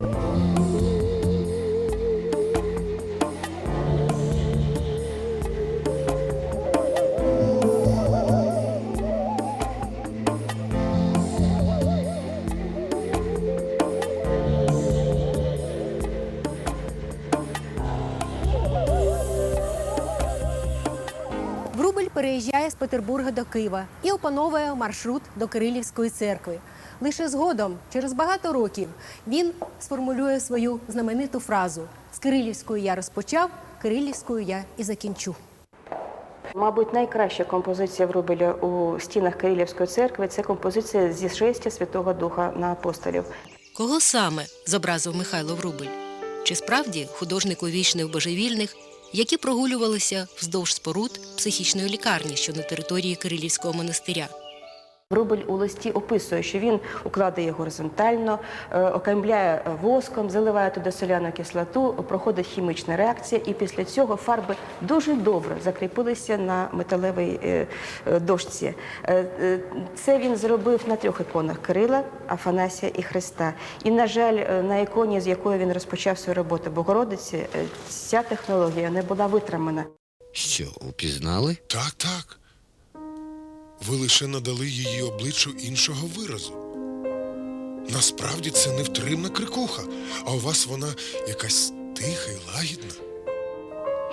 Врубель переїжджає з Петербурга до Києва і опановує маршрут до Кирилівської церкви. Лише згодом, через багато років, він сформулює свою знамениту фразу: з Кирилівської я розпочав, Кирилівською я і закінчу. Мабуть, найкраща композиція Врубеля у стінах Кирилівської церкви це композиція зі шестя Святого Духа на апостолів. Кого саме зобразив Михайло Врубель? Чи справді художник увічнив божевільних, які прогулювалися вздовж споруд психічної лікарні, що на території Кирилівського монастиря? Врубель у листі описує, що він укладає горизонтально, е, окаймляє воском, заливає туди соляну кислоту, проходить хімічна реакція, і після цього фарби дуже добре закріпилися на металевій е, е, дошці. Е, е, Це він зробив на трьох іконах Кирила, Афанасія і Христа. І, на жаль, е, на іконі, з якої він розпочав свою роботу Богородиці, е, ця технологія не була витримана. Що, упізнали? Так, так. Ви лише надали її обличчю іншого виразу. Насправді це невтримна крикуха, а у вас вона якась тиха і лагідна.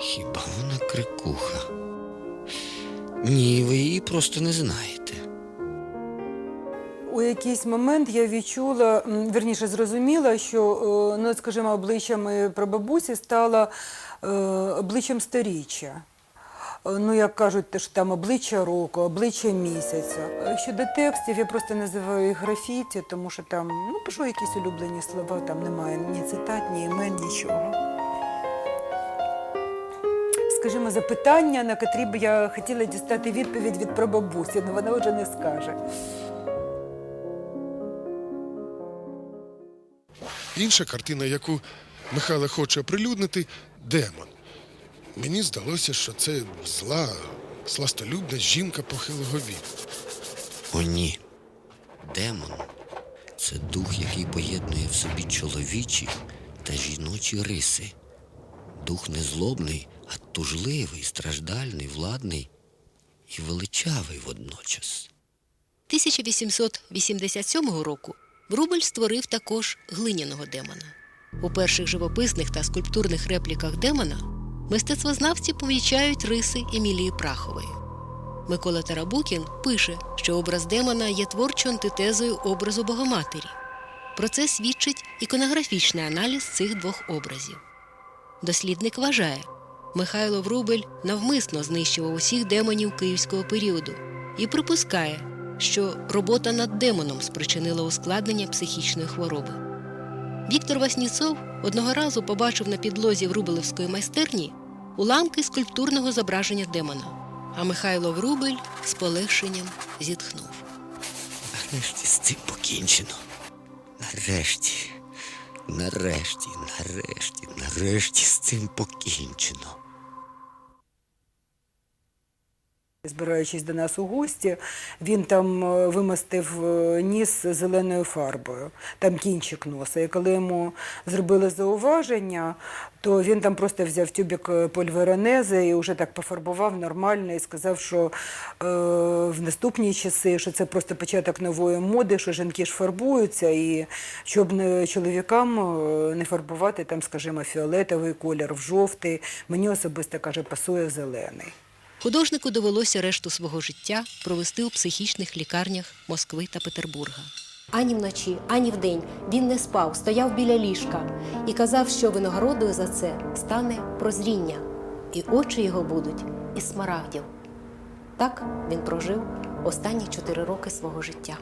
Хіба вона крикуха? Ні, ви її просто не знаєте. У якийсь момент я відчула, м, вірніше зрозуміла, що, е, ну, скажімо, обличчям прабабусі стало е, обличчям сторіччя. Ну, як кажуть, теж там обличчя року, обличчя місяця. Щодо текстів, я просто називаю їх графіті, тому що там ну, пишу якісь улюблені слова, там немає ні цитат, ні імен, нічого. Скажімо, запитання, на котрі б я хотіла дістати відповідь від прабабусі, але вона вже не скаже. Інша картина, яку Михайло хоче оприлюднити демон. Мені здалося, що це зла, сластолюбна жінка похилого віку. О, ні. Демон це дух, який поєднує в собі чоловічі та жіночі риси. Дух не злобний, а тужливий, страждальний, владний і величавий водночас. 1887 року Врубель створив також глиняного демона. У перших живописних та скульптурних репліках демона мистецтвознавці помічають риси Емілії Прахової. Микола Тарабукін пише, що образ демона є творчою антитезою образу Богоматері. Про це свідчить іконографічний аналіз цих двох образів. Дослідник вважає, Михайло Врубель навмисно знищував усіх демонів київського періоду і припускає, що робота над демоном спричинила ускладнення психічної хвороби. Віктор Васніцов одного разу побачив на підлозі Врубелевської майстерні уламки скульптурного зображення демона, а Михайло Врубель з полегшенням зітхнув. Нарешті з цим покінчено. Нарешті, нарешті, нарешті, нарешті з цим покінчено. Збираючись до нас у гості, він там е, вимастив е, ніс зеленою фарбою, там кінчик носа. І коли йому зробили зауваження, то він там просто взяв тюбик е, польверонези і вже так пофарбував нормально і сказав, що е, в наступні часи, що це просто початок нової моди, що жінки ж фарбуються, і щоб не чоловікам не фарбувати там, скажімо, фіолетовий колір в жовтий. Мені особисто каже, пасує зелений. Художнику довелося решту свого життя провести у психічних лікарнях Москви та Петербурга. Ані вночі, ані вдень він не спав, стояв біля ліжка і казав, що винагородою за це стане прозріння, і очі його будуть із смарагдів. Так він прожив останні чотири роки свого життя.